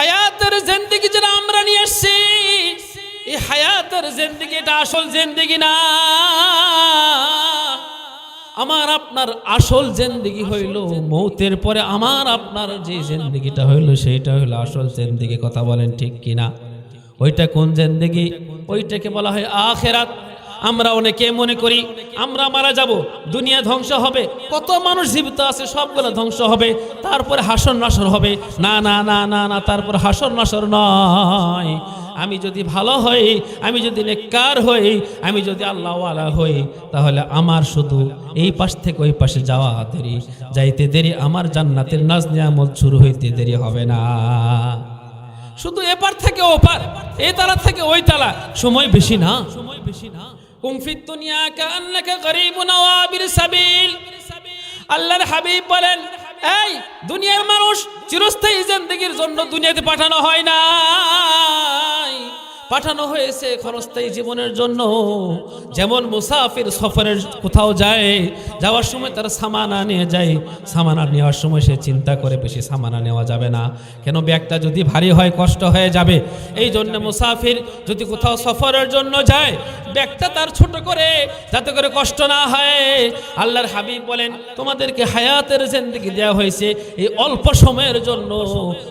হায়াতের জিন্দিগি যেটা আমরা নিয়ে এসছি। এই হায়াতের জিন্দিগি, এটা আসল জিন্দিগি না। আমার আপনার আসল জিন্দিগি হইল মৌতের পরে, আমার আপনার যে জিন্দিগিটা হইল, সেইটা হইল আসল জিন্দিগি। কথা বলেন ঠিক কিনা? ওইটা কোন জিন্দিগি? ওইটাকে বলা হয় আখেরাত। আমরা অনেকে মনে করি, আমরা মারা যাব, দুনিয়া ধ্বংস হবে, কত মানুষ জীবিত আছে, সবগুলো ধ্বংস হবে, তারপরে হাসর নাসর হবে, না না না না না, তারপর হাসর নাসর নয়। আমি যদি ভালো হই, আমি যদি নেককার হই, আমি যদি আল্লাহওয়ালা হই, তাহলে আমার শুধু এই পাশ থেকে ওই পাশে যাওয়া দেরি, যাইতে দেরি, আমার জান্নাতের নাজ নিয়ামত শুরু হইতে দেরি হবে না। শুধু এপার থেকে ওপার, এ তালা থেকে ওই তালা সময় বেশি না সময় বেশি না। আল্লাহর হাবিব বলেন এই দুনিয়ার মানুষ চিরস্থায়ী জিন্দেগির জন্য দুনিয়াতে পাঠানো হয় না পাঠানো হয়েছে ক্ষণস্থায়ী জীবনের জন্য। যেমন মুসাফির সফরের কোথাও যায়, যাওয়ার সময় তার সামানা নিয়ে যায়। সামানা নেওয়ার সময় সে চিন্তা করে, বেশি সামানা নেওয়া যাবে না। কেন ব্যাগটা যদি ভারী হয়, কষ্ট হয়ে যাবে। এই জন্য মুসাফির যদি কোথাও সফরের জন্য যায়, ব্যাগটা তার ছোট করে, যাতে করে কষ্ট না হয়। আল্লাহর হাবিব বলেন, তোমাদেরকে হায়াতের জিন্দগি দেওয়া হয়েছে এই অল্প সময়ের জন্য।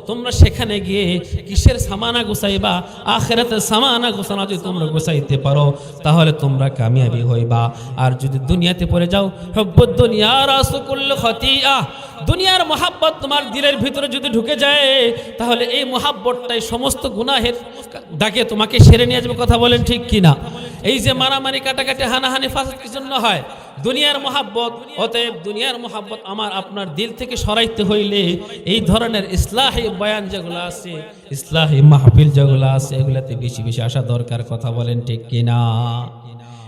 তোমরা সেখানে গিয়ে কিসের সামানা গুছাইবা? আখেরাতের সামানা ঘোষণা যদি তোমরা গোসাইতে পারো, তাহলে তোমরা কামিয়াবি হইবা। আর যদি দুনিয়াতে পড়ে যাও সব্য দুনিয়ার আসকুল্ল খতিয়া। দুনিয়ার মোহাব্বত তোমার দিলের ভিতরে যদি ঢুকে যায়, তাহলে এই মোহাব্বতটাই সমস্ত গুনাহের ডাকে তোমাকে সেরে নিয়ে যাবে, কথা বলেন ঠিক কিনা? এই যে মারামারি, কাটাকাটি, হানাহানি ফাঁসাদ জন্য হয়, দুনিয়ার মোহাব্বত, অতএব দুনিয়ার মোহাব্বত আমার আপনার দিল থেকে সরাইতে হইলে এই ধরনের ইসলাহী বয়ান যেগুলো আছে, ইসলাহী মাহফিল যেগুলো আছে, এগুলাতে বেশি বেশি আসা দরকার, কথা বলেন ঠিক কিনা?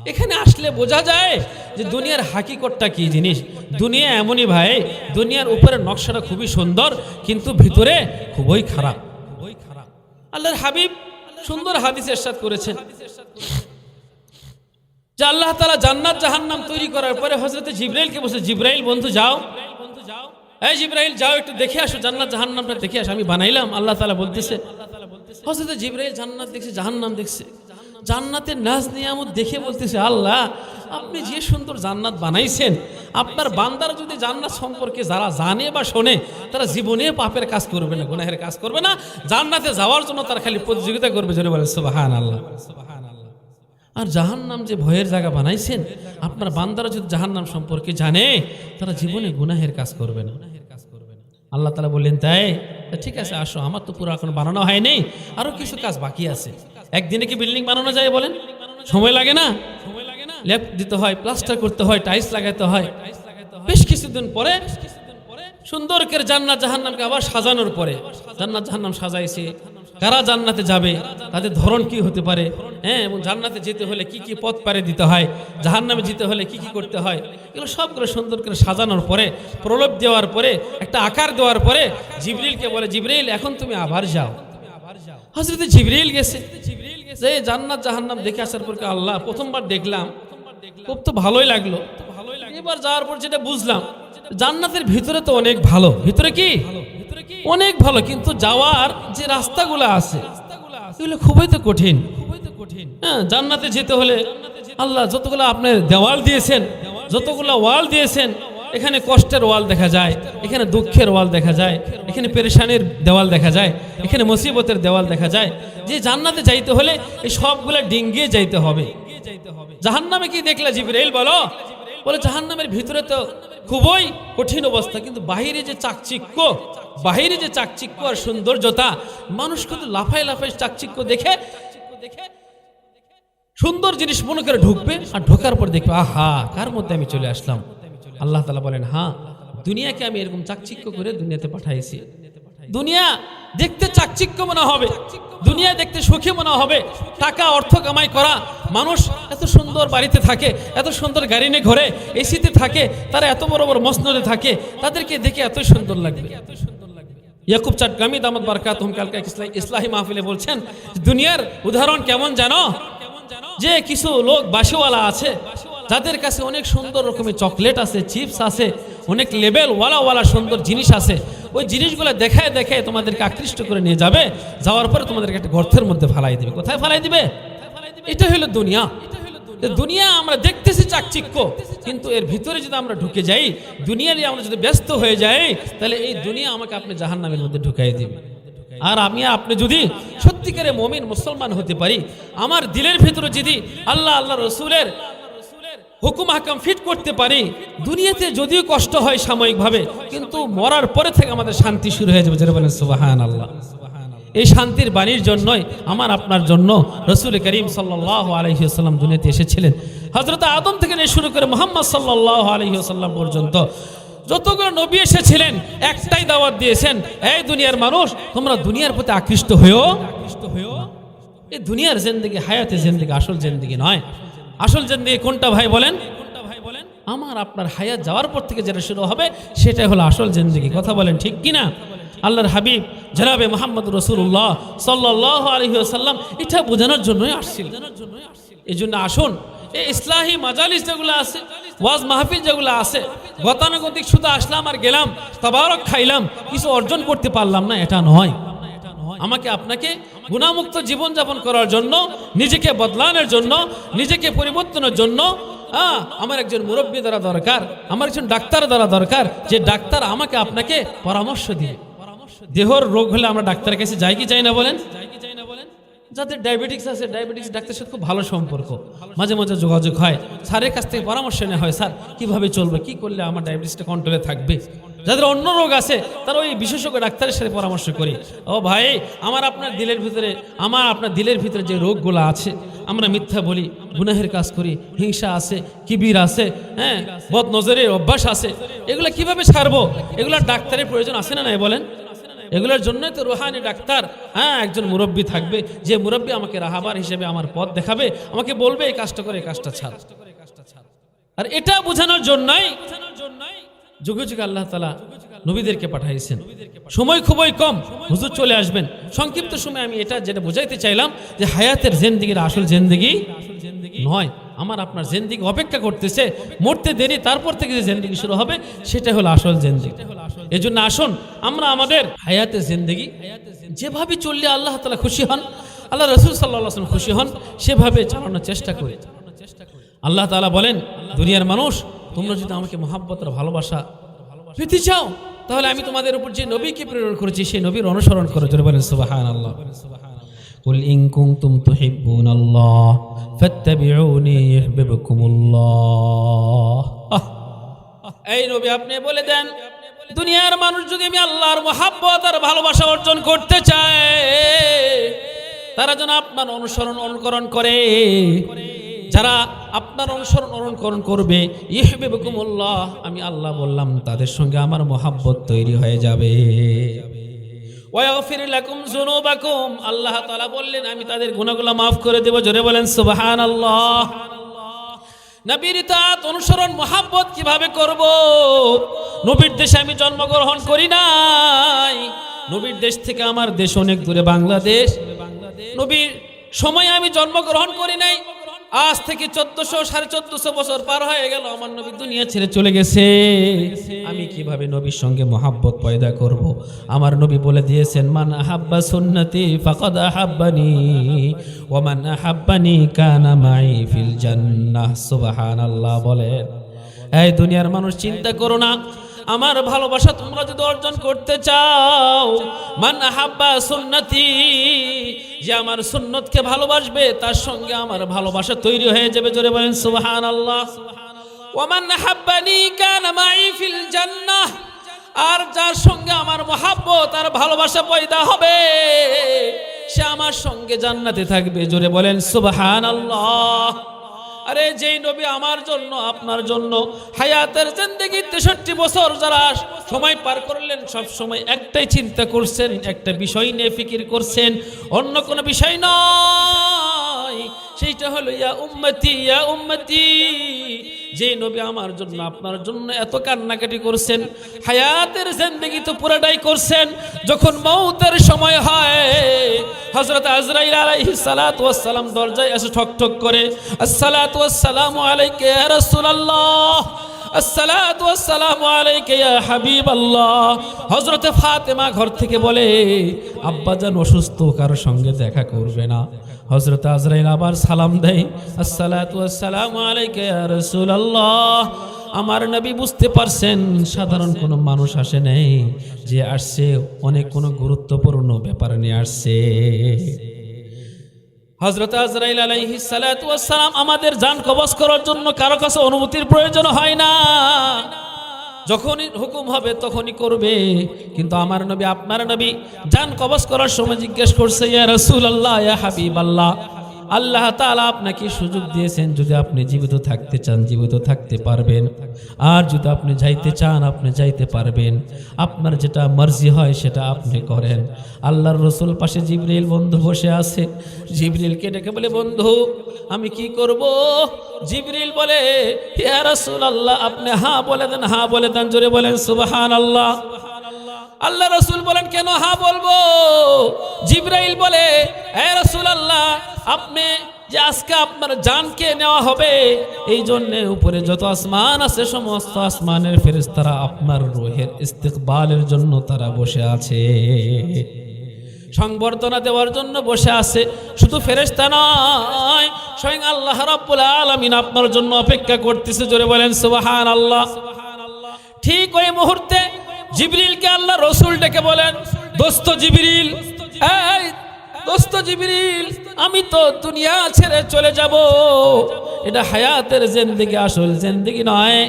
এখানে আসলে বোঝা যায় যে দুনিয়ার হাকিকতটা কি জিনিস? দুনিয়া এমনই ভাই, দুনিয়ার উপরে নকশাটা খুবই সুন্দর, কিন্তু ভিতরে খুবই খারাপ। খুবই খারাপ আল্লাহর হাবিব সুন্দর হাদিস এরশাদ করেছেন। যে আল্লাহ তালা জান্নাত জাহান্নাম তৈরি করার পরে হজরত জিব্রাইলকে বসে জিব্রাইল বন্ধু যাও। বন্ধু যাও এই জিব্রাইল, যাও, একটু দেখে আসো, জান্নাত জাহান্নামটা দেখে আসো। আমি বানাইলাম, আল্লাহ তালা বলতেছে হজরত জিব্রাইল জান্নাত দেখছে, জাহান্নাম দেখছে। জান্নাতের নাজ নিয়ামত দেখে বলতেছে, আল্লাহ, আপনি যে সুন্দর জান্নাত বানাইছেন, আপনার বান্দার যদি জান্নাত সম্পর্কে যারা জানে বা শোনে, তারা জীবনে পাপের কাজ করবে না, গুনাহের কাজ করবে না, জান্নাতে যাওয়ার জন্য তারা খালি প্রতিযোগিতা করবে জন্য বলে সুবাহান আল্লাহ আর জাহান্নাম যে ভয়ের জায়গা বানাইছেন, আপনার বান্দারা যদি জাহান্নাম সম্পর্কে জানে, তারা জীবনে গুনাহের কাজ করবে না। আল্লাহ তালা বললেন, তাই? ঠিক আছে, আসো, আমার তো পুরো এখন বানানো হয়নি, আরও কিছু কাজ বাকি আছে। একদিনে কি বিল্ডিং বানানো যায় বলেন? সময় লাগে না? লেপ দিতে হয় প্লাস্টার করতে হয় টাইলস লাগাতে হয়। বেশ কিছুদিন পরে সুন্দর করে জান্নাত জাহান্নামকে আবার সাজানোর পরে জান্নাত জাহান্নাম সাজাইছে। কারা জান্নাতে যাবে? তাদের ধরন কি হতে পারে? হ্যাঁ এবং জান্নাতে যেতে হলে কি কি পথ পারে দিতে হয়? জাহান্নামে যেতে হলে কি কি করতে হয়? এগুলো সবগুলো সুন্দর করে সাজানোর পরে, প্রলোভ দেওয়ার পরে, একটা আকার দেওয়ার পরে জিবরিলকে বলে, জিবরিল, এখন তুমি আবার যাও। হজরত জিবরিল গেছে। যে জান্নাত জাহান্নাম দেখে আসার পর আল্লাহ প্রথমবার দেখলাম, খুব তো ভালোই লাগল। এবার যাওয়ার পর যেটা বুঝলাম, জান্নাতের ভিতরে তো অনেক ভালো। ভিতরে কি? অনেক ভালো, কিন্তু যাওয়ার যে রাস্তাগুলো আছে, এগুলো খুবই তো কঠিন। হ্যাঁ জান্নাতে যেতে হলে আল্লাহ যতগুলো আপনি দেওয়াল দিয়েছেন, যতগুলো ওয়াল দিয়েছেন এখানে কষ্টের ওয়াল দেখা যায়, এখানে দুঃখের ওয়াল দেখা যায়, এখানে পেরেশানির দেওয়াল দেখা যায়, এখানে মুসিবতের দেওয়াল দেখা যায়। যে জান্নাতে যাইতে হলে এই সবগুলো ডিঙ্গিয়ে যাইতে হবে। জাহান্নামে কি দেখলে জিবরাইল বলো? বলে জাহান্নামের ভিতরে তো খুবই কঠিন অবস্থা, কিন্তু বাহিরে যে চাকচিক্য, বাহিরে যে চাকচিক্য আর সৌন্দর্যতা, মানুষ কিন্তু লাফায় লাফায় চাকচিক্য দেখে, সুন্দর জিনিস মনে করে ঢুকবে আর ঢোকার পর দেখবে, আহা, কার মধ্যে আমি চলে আসলাম? আল্লাহ তালা বলেন হ্যাঁ দুনিয়াকে আমি এরকম চাকচিক্য করে দুনিয়াতে পাঠাইছি। দুনিয়া দেখতে চাকচিক্য মনে হবে, দুনিয়া দেখতে সুখী মনে হবে। টাকা, অর্থ কামাই করা মানুষ এত সুন্দর বাড়িতে থাকে, এত সুন্দর গাড়ি নিয়ে ঘরে, এসিতে থাকে, তারা এত বড় বড় মসনদে থাকে, তাদেরকে দেখে এত সুন্দর লাগবে। ইয়াকুব চাটগামি দামত বারকাত কালকে ইসলাহি মাহফিলে বলছেন, দুনিয়ার উদাহরণ কেমন জানো? যে কিছু লোক বাসিওয়ালা আছে যাদের কাছে অনেক সুন্দর রকমের চকলেট আছে, চিপস আছে, অনেক লেবেল ওয়ালা ওয়ালা সুন্দর জিনিস আছে, ওই জিনিসগুলো দেখায় দেখায় তোমাদেরকে আকৃষ্ট করে নিয়ে যাবে, যাওয়ার পরে তোমাদেরকে একটা গর্তের মধ্যে ফালাই দিবে। কোথায় ফালাই দিবে? এটা হলো দুনিয়া। দুনিয়া আমরা দেখতেছি চাকচিক্য, কিন্তু এর ভিতরে যদি আমরা ঢুকে যাই, দুনিয়া নিয়ে আমরা যদি ব্যস্ত হয়ে যাই, তাহলে এই দুনিয়া আমাকে আপনি জাহান্নামের মধ্যে ঢুকাই দিবে। আর আমি আপনি যদি সত্যিকারে মমিন মুসলমান হতে পারি, আমার দিলের ভিতরে যদি আল্লাহ আল্লাহ রসুলের হুকুম হাকাম ফিট করতে পারি। দুনিয়াতে যদিও কষ্ট হয় সাময়িকভাবে, কিন্তু মরার পরে থেকে আমাদের শান্তি শুরু হয়ে যাবে। সুবাহান আল্লাহ এই শান্তির বাণীর জন্যই আমার, আপনার জন্য রসুল করিম সাল্লাহ আলহিউসাল্লাম দুনিয়াতে এসেছিলেন। হজরত আদম থেকে নিয়ে শুরু করে মোহাম্মদ সাল্লাহ আলহিউসাল্লাম পর্যন্ত যতগুলো নবী এসেছিলেন, একটাই দাওয়াত দিয়েছেন, এই দুনিয়ার মানুষ, তোমরা দুনিয়ার প্রতি আকৃষ্ট হয়েও আকৃষ্ট হয়েও এই দুনিয়ার জেন্দিগি হায়াতে জেন্দিগি, আসল জেন্দিগি নয়। আসল জেন্দিগি কোনটা ভাই বলেন? আমার আপনার হায়াত যাওয়ার পর থেকে যেটা শুরু হবে, সেটাই হলো আসল জেন্দিগি। কথা বলেন ঠিক কিনা? আল্লাহর হাবিব জনাবে মোহাম্মদ রসুল্লাহ সাল্লাহ আলহি আসাল্লাম এটা বোঝানোর জন্যই আসছিল। এই জন্য আসুন, এই ইসলাহী মাজালিস যেগুলো আছে, ওয়াজ মাহফিল যেগুলো আছে, গতানুগতিক শুধু আসলাম আর গেলাম, তাবারক খাইলাম, কিছু অর্জন করতে পারলাম না, এটা নয়। আমাকে আপনাকে গুণামুক্ত জীবনযাপন করার জন্য, নিজেকে বদলানোর জন্য, নিজেকে পরিবর্তনের জন্য হ্যাঁ আমার একজন মুরব্বী দ্বারা দরকার, আমার একজন ডাক্তার দ্বারা দরকার, যে ডাক্তার আমাকে আপনাকে পরামর্শ দিয়ে। দেহর রোগ হলে আমরা ডাক্তারের কাছে যাই কি যাই না বলেন? যাদের ডায়াবেটিক্স আছে ডায়াবেটিক্স ডাক্তারের সাথে খুব ভালো সম্পর্ক। মাঝে মাঝে যোগাযোগ হয়। স্যারের কাছ থেকে পরামর্শ নেওয়া হয়, স্যার, কীভাবে চলবে? কি করলে আমার ডায়াবেটিসটা কন্ট্রোলে থাকবে? যাদের অন্য রোগ আছে, তারা ওই বিশেষজ্ঞ ডাক্তারের সাথে পরামর্শ করি। ও ভাই, আমার আপনার দিলের ভিতরে, আমার আপনার দিলের ভিতরে যে রোগগুলো আছে, আমরা মিথ্যা বলি, গুনাহের কাজ করি, হিংসা আছে, কিবির আছে হ্যাঁ বদ নজরের অভ্যাস আছে, এগুলো কীভাবে ছাড়বো? এগুলো ডাক্তারের প্রয়োজন আছে না নাই বলেন? এগুলোর জন্যই তো রোহানি ডাক্তার হ্যাঁ একজন মুরব্বী থাকবে, যে মুরব্বী আমাকে রাহাবার হিসেবে আমার পথ দেখাবে, আমাকে বলবে, এই কাজটা করে, এই কাজটা ছাড়। আর এটা বোঝানোর জন্যই যুগে যুগে আল্লাহ তালা নবীদেরকে পাঠাইছেন। সময় খুবই কম, হুজুর চলে আসবেন। সংক্ষিপ্ত সময় আমি এটা যেটা বোঝাইতে চাইলাম যে হায়াতের জেন্দিগির আসল জেন্দিগি নয়। আমার আপনার জেন্দিগি অপেক্ষা করতেছে, মরতে দেরি, তারপর থেকে যে জেন্দিগি শুরু হবে সেটা হলো আসল জেন্দিগি। এই জন্য আসুন, আমরা আমাদের হায়াতে জেন্দিগি যেভাবে চললে আল্লাহ তালা খুশি হন, আল্লাহ রসুল সাল্লাহ খুশি হন, সেভাবে চালানোর চেষ্টা করি। আল্লাহ তালা বলেন, দুনিয়ার মানুষ তোমরা যদি আমাকে মহাব্বত আর ভালোবাসা পেতে চাও তাহলে আমি তোমাদের উপর যে নবীকে প্রেরণ করেছি সেই নবীর অনুসরণ করো জোরে বলেন সুবাহান আল্লাহ قل إن كنتم تحبون الله فاتبعوني يحببكم الله আহ, এই নবী আপনি বলে দেন দুনিয়ার মানুষ যদি আমি আল্লাহর মহাব্বত আর ভালোবাসা অর্জন করতে চায় তারা যেন আপনার অনুসরণ অনুকরণ করে যারা আপনার অনুসরণ অনুকরণ করবে, ইহবেবকুমুল্লাহ, আমি আল্লাহ বললাম, তাদের সঙ্গে আমার মহাব্বত তৈরি হয়ে যাবে। ওয়াগফির লাকুম যুনুবাকুম, আল্লাহ তাআলা বললেন, আমি তাদের গুনাহগুলো মাফ করে দেব। জোরে বলেন, সুবহানাল্লাহ। নবীর ইতাত অনুসরণ, মহাব্বত কীভাবে করব? নবীর দেশে আমি জন্মগ্রহণ করি নাই। নবীর দেশ থেকে আমার দেশ অনেক দূরে, বাংলাদেশ। নবীর সময় আমি জন্মগ্রহণ করি নাই। আজ থেকে চোদ্দশো, সাড়ে চোদ্দশো বছর পার হয়ে গেল, আমার নবী দুনিয়া ছেড়ে চলে গেছে। আমি কীভাবে নবীর সঙ্গে মহাব্বত পয়দা করব? আমার নবী বলে দিয়েছেন, মান আহাব্বা সুন্নতি ফাকাদ আহাব্বানি, ওয়া মান আহাব্বানি কানা মাই ফিল জান্নাহ। সুবহানাল্লাহ বলেন। এই দুনিয়ার মানুষ চিন্তা করো না আমার ভালোবাসা তোমরা যদি অর্জন করতে চাও। মান হাব্বা সুন্নতি, যে আমার সুন্নতকে ভালোবাসবে, তার সঙ্গে আমার ভালোবাসা তৈরি হয়ে যাবে। জোরে বলেন সুবহান আল্লাহ ওমান হাব্বানি কান মাই ফিল জান্নাহ, আর যার সঙ্গে আমার মহাব্বত আর ভালোবাসা পয়দা হবে, সে আমার সঙ্গে জান্নাতে থাকবে। জোরে বলেন সুবহান আল্লাহ আরে যেই নবী আমার জন্য, আপনার জন্য, হায়াতের জিন্দগি তেষট্টি বছর যারা সময় পার করলেন, সব সময় একটাই চিন্তা করছেন, একটা বিষয় নিয়ে ফিকির করছেন, অন্য কোনো বিষয় নয়। সেইটা হলো, ইয়া উম্মতি ইয়া উম্মতি যে নবী আমার জন্য, আপনার জন্য এত কান্নাকাটি করছেন, হায়াতের জিন্দগি তো পুরাটাই করছেন, যখন মৌতের সময় হয় হযরত আজরাইল আলাইহিস সালাতু ওয়াস সালাম দরজায় এসে ঠক ঠক করে, আসসালাতু ওয়াস সালামু আলাইকা রাসূলুল্লাহ, আসসালাতু ওয়াসসালামু আলাইকা ইয়া হাবিবাল্লাহ। হযরতে ফাতেমা ঘর থেকে বলে আব্বাজান অসুস্থ কারোর সঙ্গে দেখা করবে না। হযরত আজরাইল আবার সালাম দেয়, আসসালাতু ওয়াসসালামু আলাইকা ইয়া রাসূলুল্লাহ। আমার নবী বুঝতে পারছেন, সাধারণ কোনো মানুষ আসে নেই যে আসছে, অনেক কোনো গুরুত্বপূর্ণ ব্যাপার নিয়ে আসছে। হজরত আজরাইল আলাইহি ওয়াসসালাম আমাদের জান কবজ করার জন্য কারও কাছে অনুমতির প্রয়োজন হয় না। যখনই হুকুম হবে তখনই করবে, কিন্তু আমার নবী, আপনার নবী জান কবজ করার সময় জিজ্ঞেস করছে, ইয়া রাসূলুল্লাহ, ইয়া হাবিবাল্লাহ। আল্লাহ তাআলা আপনাকে সুযোগ দিয়েছেন যদি আপনি জীবিত থাকতে চান, জীবিত থাকতে পারবেন। আর যদি আপনি যাইতে চান, আপনি যাইতে পারবেন। আপনার যেটা মর্জি হয় সেটা আপনি করেন। আল্লাহর রসুল পাশে জিবরিল বন্ধু বসে আছে। জিবরিলকে ডেকে বলে, বন্ধু, আমি কি করব? জিবরিল বলে, ইয়া রসুল আল্লাহ আপনি হা বলে দেন হ্যাঁ বলে দেন, জোরে বলেন সুবহান আল্লাহ আল্লাহ রসুল বলেন, কেন হা বলব? জিব্রাইল বলে এ রসুল আল্লাহ আপনি যে আজকে আপনার জানকে নেওয়া হবে এই জন্যে উপরে যত আসমান আছে, সমস্ত আসমানের ফেরেশতারা আপনার রোহের ইস্তেকবালের জন্য তারা বসে আছে। সংবর্ধনা দেওয়ার জন্য বসে আছে। শুধু ফেরেশতা নয়, স্বয়ং আল্লাহ রাব্বুল আলামিন আপনার জন্য অপেক্ষা করতেছে। জোরে বলেন সুবহান আল্লাহ ঠিক ওই মুহূর্তে জিবরিলকে আল্লাহ রসুল ডেকে বলেন, দোস্ত জিবরিল দোস্ত জিবরিল, আমি তো দুনিয়া ছেড়ে চলে যাব। এটা হায়াতের জেন্দিগি, আসল জেন্দিগি নয়।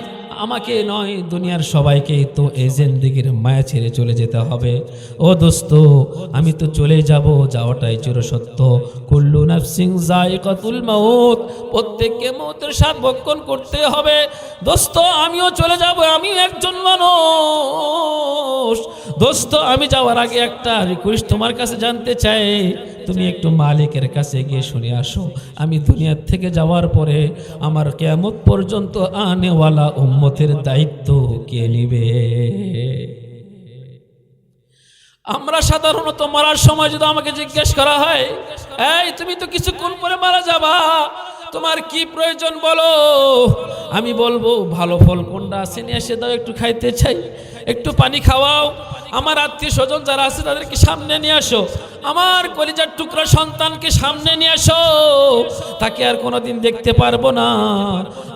আমাকে নয়, দুনিয়ার সবাইকেই তো এই জেন্দিগির মায়া ছেড়ে চলে যেতে হবে। ও দোস্ত, আমি তো চলে যাব, যাওয়াটাই চিরসত্য। কুল্লু নাফসিং জায়কাতুল মাউত, প্রত্যেককে মৌতের স্বাদ ভক্ষণ করতে হবে। দোস্ত, আমিও চলে যাব আমিও একজন মানুষ। দোস্ত, আমি যাওয়ার আগে একটা রিকোয়েস্ট তোমার কাছে জানতে চাই। তুমি একটু মালিকের কাছে গিয়ে শুনে আসো। আমি দুনিয়ার থেকে যাওয়ার পরে আমার কেমত পর্যন্ত আনেওয়ালা উম্মতের দায়িত্ব কে নিবে? আমরা সাধারণত মারার সময় যদি আমাকে জিজ্ঞেস করা হয়, এই, তুমি তো কিছুক্ষণ পরে মারা যাবা। তোমার কি প্রয়োজন বলো? আমি বলব, ভালো ফল কোনটা আছে? নিয়ে এসে দাও, একটু খাইতে চাই। একটু পানি খাওয়াও। আমার আত্মীয় স্বজন যারা আছে, তাদেরকে সামনে নিয়ে আসো। আমার কলিজার টুকরা সন্তানকে সামনে নিয়ে আসো। তাকে আর কোনোদিন দেখতে পারব না।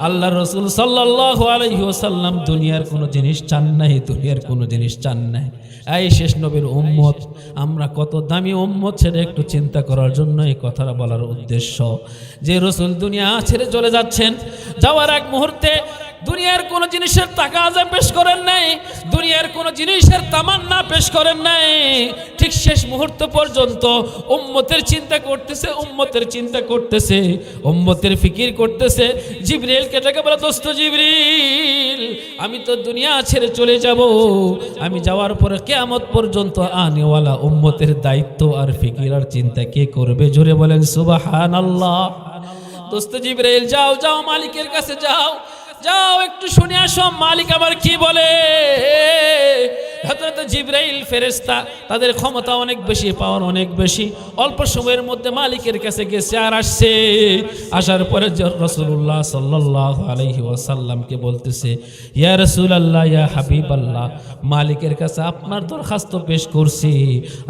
আল্লাহ রসুল সাল্লাহ আলহিহাসাল্লাম দুনিয়ার কোনো জিনিস চান নাই, দুনিয়ার কোনো জিনিস চান নাই। এই শেষ নবীর উম্মত, আমরা কত দামি উম্মত ছেড়ে একটু চিন্তা করার জন্য এই কথাটা বলার উদ্দেশ্য। যে রসুল দুনিয়া ছেড়ে চলে যাচ্ছেন, যাওয়ার এক মুহূর্তে দুনিয়ার কোন জিনিসের টাকা আজাব পেশ করেন নাই, দুনিয়ার কোন জিনিসের তামান্না পেশ করেন নাই। ঠিক শেষ মুহূর্ত পর্যন্ত উম্মতের চিন্তা করতেছে, উম্মতের চিন্তা করতেছে, উম্মতের ফিকির করতেছে। জিবরিল কেটাকে বলে, দোস্ত জিবরিল, আমি তো দুনিয়া ছেড়ে চলে যাব। আমি যাওয়ার পরে কেয়ামত পর্যন্ত আনেওয়ালা উম্মতের দায়িত্ব আর ফিকির আর চিন্তা কে করবে? জোরে বলেন সুবাহান আল্লাহ দোস্ত জিব্রাইল যাও যাও মালিকের কাছে যাও। যাও, একটু শুনে আসো, মালিক আবার কি বলে? জিবরাইল ফেরেশতা, তাদের ক্ষমতা অনেক বেশি পাওয়ার অনেক বেশি। অল্প সময়ের মধ্যে মালিকের কাছে গেছে আর আসছে। আসার পরে রসুল্লাহ সাল্লাহ আলহি ওয়াসাল্লামকে বলতেছে, ইয়া রসুল আল্লাহ ইয়া হাবিব আল্লাহ মালিকের কাছে আপনার দরখাস্ত পেশ করছি।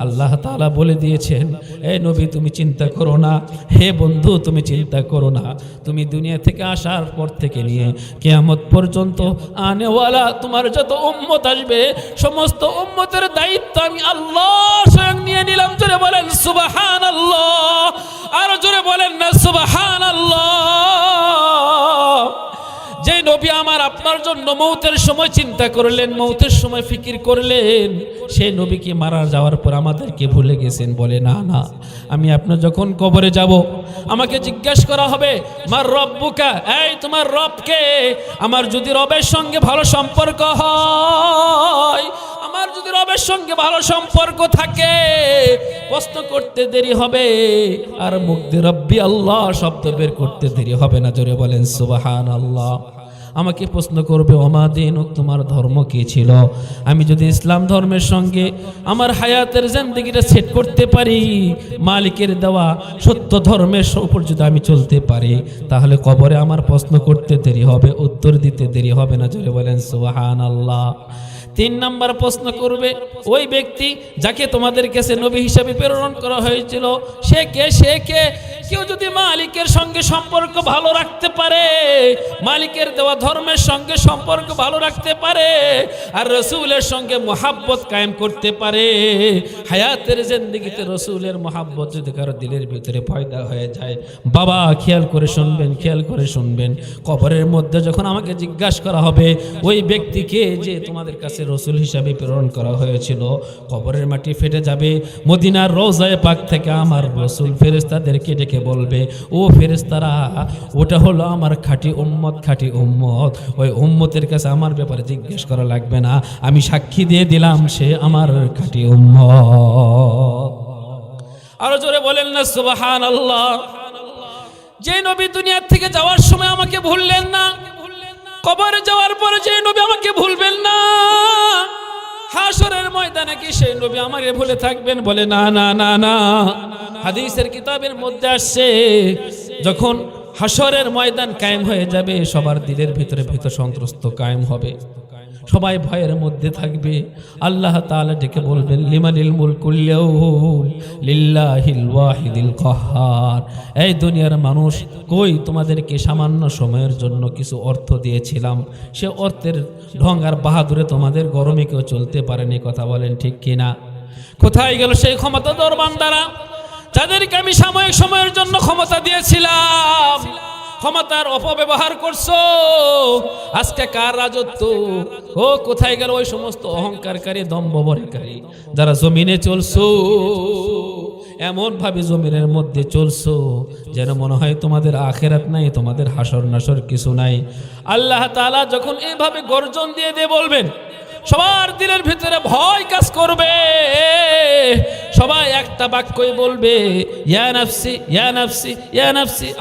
আল্লাহ তাআলা বলে দিয়েছেন, এ নবী, তুমি চিন্তা করো না। হে বন্ধু, তুমি চিন্তা করো না। তুমি দুনিয়া থেকে আসার পর থেকে নিয়ে কেয়ামত পর্যন্ত। আনেওয়ালা, তোমার যত উম্মত আসবে, সমস্ত উম্মতের দায়িত্ব আমি আল্লাহ স্বয়ং নিয়ে নিলাম। জোরে বলেন সুবাহান আল্লাহ আরও জোরে বলেন না সুবাহান আল্লাহ যে নবী আমার আপনার জন্য মৌতের সময় চিন্তা করলেন, মৌতের সময় ফিকির করলেন সেই নবীকে মারা যাওয়ার পর আমাদেরকে ভুলে গেছেন বলে, না না, আমি আপনার যখন কবরে যাব, আমাকে জিজ্ঞেস করা হবে, মার রব্বুকা এই, তোমার রবকে? আমার যদি রবের সঙ্গে ভালো সম্পর্ক হয়, আমার যদি রবের সঙ্গে ভালো সম্পর্ক থাকে, প্রশ্ন করতে দেরি হবে, আর দিয়ে রব্বি আল্লাহ শব্দ বের করতে দেরি হবে না। জোরে বলেন সুবাহান আল্লাহ আমাকে প্রশ্ন করবে অমাদিন তোমার ধর্ম কি ছিল? আমি যদি ইসলাম ধর্মের সঙ্গে আমার হায়াতের জিন্দগিটা সেট করতে পারি, মালিকের দেওয়া সত্য ধর্মের উপর যদি আমি চলতে পারি, তাহলে কবরে আমার প্রশ্ন করতে দেরি হবে, উত্তর দিতে দেরি হবে না, জোরে বলেন সুবাহান আল্লাহ তিন নাম্বার প্রশ্ন করবে, ওই ব্যক্তি যাকে তোমাদের কাছে নবী হিসাবে প্রেরণ করা হয়েছিল, সে কে সে কে? কেউ যদি মালিকের সঙ্গে সম্পর্ক ভালো রাখতে পারে, মালিকের দেওয়া ধর্মের সঙ্গে সম্পর্ক ভালো রাখতে পারে, আর রসুলের সঙ্গে মোহাব্বত কায়েম করতে পারে, হায়াতের জিন্দগিতে রসুলের মোহাব্বত যদি কারও দিলের ভিতরে পয়দা হয়ে যায়, বাবা খেয়াল করে শুনবেন, খেয়াল করে শুনবেন। কবরের মধ্যে যখন আমাকে জিজ্ঞাসা করা হবে, ওই ব্যক্তিকে যে তোমাদের কাছে রসুল হিসাবে প্রেরণ করা হয়েছিল, কবরের মাটি ফেটে যাবে, মদিনার রোজায় পাক থেকে আমার রসুল ফেরেস্তাদেরকে ডেকে বলবে, ও ফেরেস্তারা ওটা হলো আমার খাঁটি উম্মত খাঁটি উম্মত। ওই উম্মতের কাছে আমার ব্যাপারে জিজ্ঞেস করা লাগবে না। আমি সাক্ষী দিয়ে দিলাম, সে আমার খাঁটি উম্মত। আরও জোরে বলেন না সুবাহান আল্লাহ যে নবী দুনিয়ার থেকে যাওয়ার সময় আমাকে ভুললেন না, কবরে যাওয়ার পরে যে নবী আমাকে ভুলবেন না। হাসরের ময়দানে কি সেই নবী আমাকে ভুলে থাকবেন? বলে, না না না না। হাদিসের কিতাবের মধ্যে আসছে, যখন হাসরের ময়দান কায়েম হয়ে যাবে, সবার দিলের ভিতরে ভীত সন্ত্রস্ত কায়েম হবে। সবাই ভয়ের মধ্যে থাকবে। আল্লাহ তাআলা ডেকে বলবেন, লিমানিল মুলকুল্লিয়াউ লিল্লাহিল ওয়াহিদিল কাহ্হার এই দুনিয়ার মানুষ, কই, তোমাদেরকে সামান্য সময়ের জন্য কিছু অর্থ দিয়েছিলাম। সে অর্থের ঢং আর বাহাদুরে তোমাদের গরমে কেউ চলতে পারেনি। কথা বলেন ঠিক কিনা? কোথায় গেল সেই ক্ষমতা দরবান দ্বারা যাদেরকে আমি সাময়িক সময়ের জন্য ক্ষমতা দিয়েছিলাম? ক্ষমতার অপব্যবহার করছ? আজকে কার রাজত্ব? ও, কোথায় গেল ওই সমস্ত অহংকারকারী, দম্ভবরকারী যারা জমিনে চলছো? এমন ভাবে জমিনের মধ্যে চলছো যেন মনে হয় তোমাদের আখেরাত নাই, তোমাদের হাসর নাসর কিছু নাই। আল্লাহ তাআলা যখন এইভাবে গর্জন দিয়ে দিয়ে বলবেন, সবার দিলের ভিতরে ভয় কাজ করবে। সবাই একটা বাক্যই বলবে, ইয়া নাফসি, ইয়া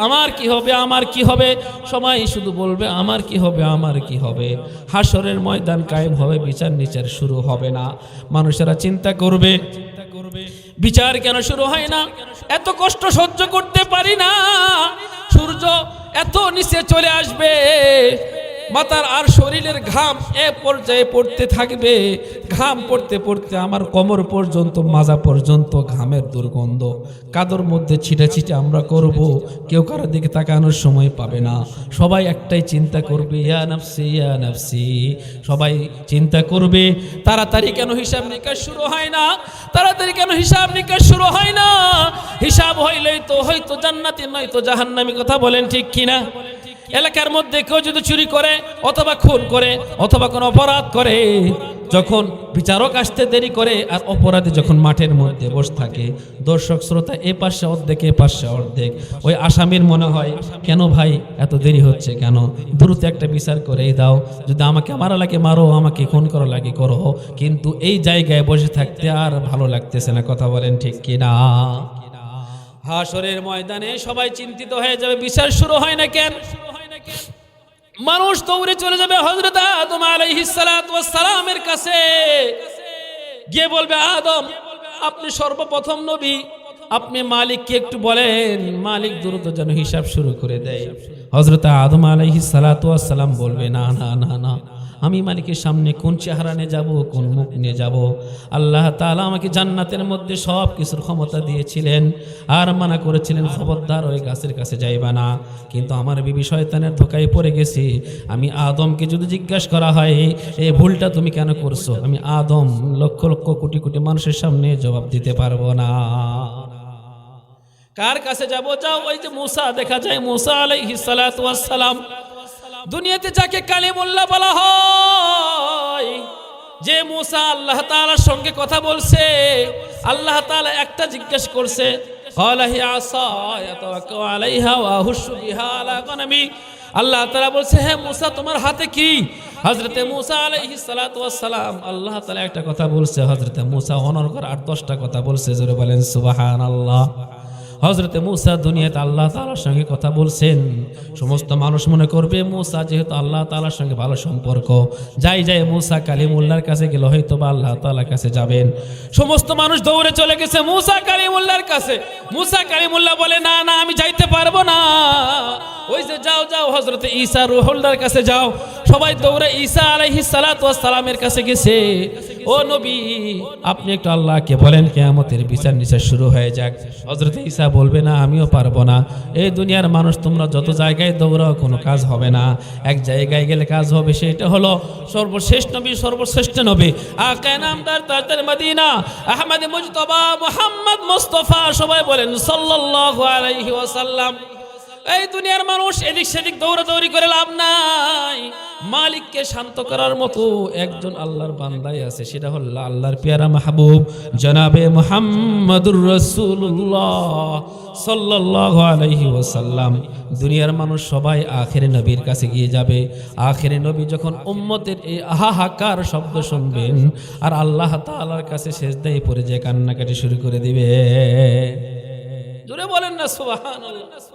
আমার কি হবে, আমার কি হবে? সবাই শুধু বলবে, আমার কি হবে, আমার কি হবে? হাসরের ময়দান কায়েম হবে, বিচার নিচার শুরু হবে না। মানুষেরা চিন্তা করবে, বিচার কেন শুরু হয় না? এত কষ্ট সহ্য করতে পারি না। সূর্য এত নিচে চলে আসবে। মাথার আর শরীরের ঘাম এ পর্যায়ে পড়তে থাকবে। ঘাম পড়তে পড়তে আমার কোমর পর্যন্ত, মাজা পর্যন্ত ঘামের দুর্গন্ধ। কাদর মধ্যে ছিটে ছিটে আমরা করব, কেউ কারোর দিকে তাকানোর সময় পাবে না। সবাই একটাই চিন্তা করবে, ইয়া নাফসি ইয়া নাফসি। সবাই চিন্তা করবে, তাড়াতাড়ি কেন হিসাব নিকাশ শুরু হয় না? তাড়াতাড়ি কেন হিসাব নিকাশ শুরু হয় না? হিসাব হইলেই তো, হয়তো জান্নাতি, নয়তো জাহান্নামি, কথা বলেন ঠিক কিনা? এলাকার মধ্যে কেউ যদি চুরি করে অথবা খুন করে অথবা কোনো অপরাধ করে, যখন বিচারক আসতে দেরি করে আর অপরাধী যখন মাঠের মধ্যে বসে থাকে, দর্শক শ্রোতা, এ পাশে অর্ধেক, এ পাশে অর্ধেক। ওই আসামির মনে হয়, কেন ভাই এত দেরি হচ্ছে কেন? দ্রুত একটা বিচার করেই দাও। যদি আমাকে মারা লাগে, মারো, আমাকে খুন করা লাগে, করো। কিন্তু এই জায়গায় বসে থাকতে আর ভালো লাগতেছে না, কথা বলেন ঠিক কিনা হাসরের ময়দানে সবাই চিন্তিত হয়ে যাবে, বিচার শুরু হয় না কেন? মানুষ দৌড়ে চলে যাবে হজরত আদম আলাইহিস সালাতু ওয়াস সালামের কাছে। গিয়ে বলবে, আদম, আপনি সর্বপ্রথম নবী। আপনি মালিককে একটু বলেন, মালিক দ্রুত যেন হিসাব শুরু করে দেয়। হজরত আদম আলাইহিস সালাতু ওয়াস সালাম বলবে, না না না না। আমি মালিকের সামনে কোন চেহারা নিয়ে যাব, কোন মুখ নিয়ে যাব? আল্লাহ তাআলা আমাকে জান্নাতের মধ্যে সব কিছুর ক্ষমতা দিয়েছিলেন আর মানা করেছিলেন, খবরদার ওই গাছের কাছে যাইবা না। কিন্তু আমার বিবি শয়তানের ধোকায় পড়ে গেছি। আমি আদমকে যদি জিজ্ঞাসা করা হয় এই ভুলটা তুমি কেন করছ? আমি আদম লক্ষ লক্ষ কোটি কোটি মানুষের সামনে জবাব দিতে পারব না। কার কাছে যাব? যাও, ওই যে মুসা দেখা যায়, মুসা আলাইহিস সালাতু ওয়াস সালাম। দুনিয়াতে যাকে কালিমুল্লাহ বলা হয়, যে মুসা আল্লাহ তালার সঙ্গে কথা বলছে, আল্লাহ তালা একটা জিজ্ঞেস করছে আল্লাহ তালা বলছে হ্যাঁ মুসা, তোমার হাতে কি? হজরতে মুসা আলহি সালাম, আল্লাহ তালা একটা কথা বলছে হজরতে মুসা অনর কর আট দশটা কথা বলছে, জোরে বলেন সুবাহান আল্লাহ হজরতে মুসা দুনিয়াতে আল্লাহ তালার সঙ্গে কথা বলছেন। সমস্ত মানুষ মনে করবে মুসা যেহেতু আল্লাহ তালার সঙ্গে ভালো সম্পর্ক। যাই যাই মুসা কালিমুল্লার কাছে গেলে হয়তো বা আল্লাহ তালার কাছে যাবেন। সমস্ত মানুষ দৌড়ে চলে গেছে মুসা কালিমুল্লার কাছে। মুসা কালিমুল্লাহ বলে, না না, আমি যাইতে পারব না। ওই যে যাও যাও হজরতে ঈসা রুহুল্লার কাছে যাও। সবাই দৌড়ে ঈসা আলাইহি সালামের কাছে গেছে। ও নবী, আপনি একটু আল্লাহকে বলেন, কেয়ামতের বিচার নিচার শুরু হয়ে যাক। হজরত ঈসা বলবে, না, আমিও পারব না। এই দুনিয়ার মানুষ, তোমরা যত জায়গায় দৌড়াও, কোনো কাজ হবে না। এক জায়গায় গেলে কাজ হবে, সেটা হলো সর্বশেষ নবী, সর্বশ্রেষ্ঠ নবী। আকায় নামদার তাজদার Medina, Ahmad Mujtaba, Muhammad Mustafa, সবাই বলেন, সাল্লাল্লাহু আলাইহি ওয়াসাল্লাম। এই দুনিয়ার মানুষ এদিক সেদিক দৌড়াদৌড়ি করে লাভ নাই। মালিককে শান্ত করার মতো একজন আল্লাহর বান্দাই আছে, সেটা হল আল্লাহর পেয়ারা মাহবুব, জনাবে মোহাম্মদুর রসুল্লাহ সাল্লাল্লাহু আলাইহি ওয়াসাল্লাম। দুনিয়ার মানুষ সবাই আখেরে নবীর কাছে গিয়ে যাবে। আখেরে নবী যখন উম্মতের এই আহাহাকার শব্দ শুনবেন, আর আল্লাহ তাআলার কাছে সেজদায় পড়ে যে কান্নাকাটি শুরু করে দিবে। জোরে বলেন না, সুবহানাল্লাহ।